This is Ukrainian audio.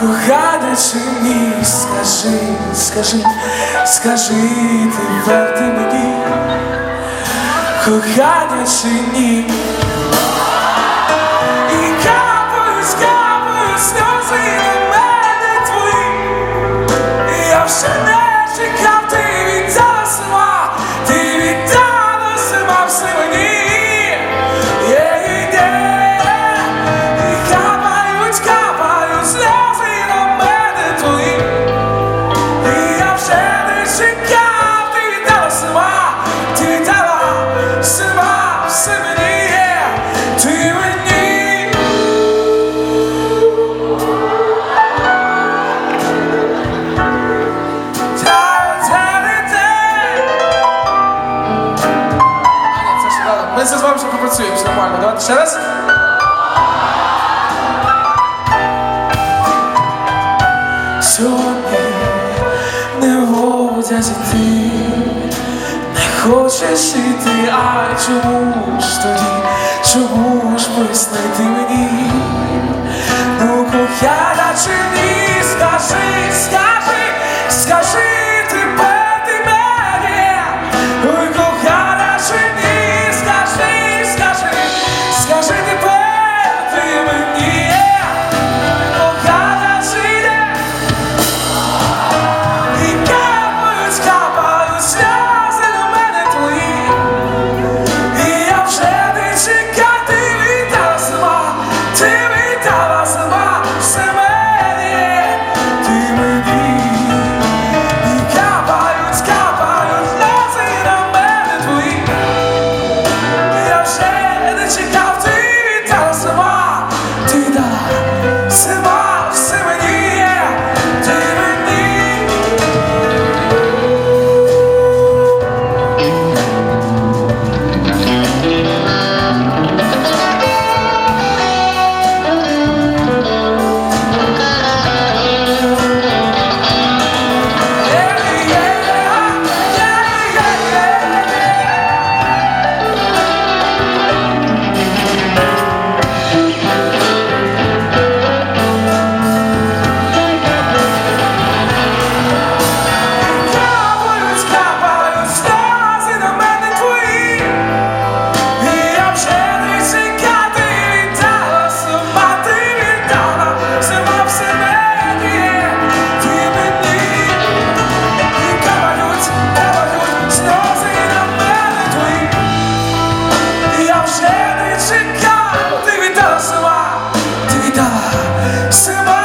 кохання чи ні, скажи, скажи, скажи, ти верти мені, кохання чи ні. Ми це з вами ще попрацюємо, все нормально. Давайте ще раз. Водять йти, не хочеш іти, а чому ж тоді, чому ж виснити мені? Ну кохана чи ні, скажи. Semana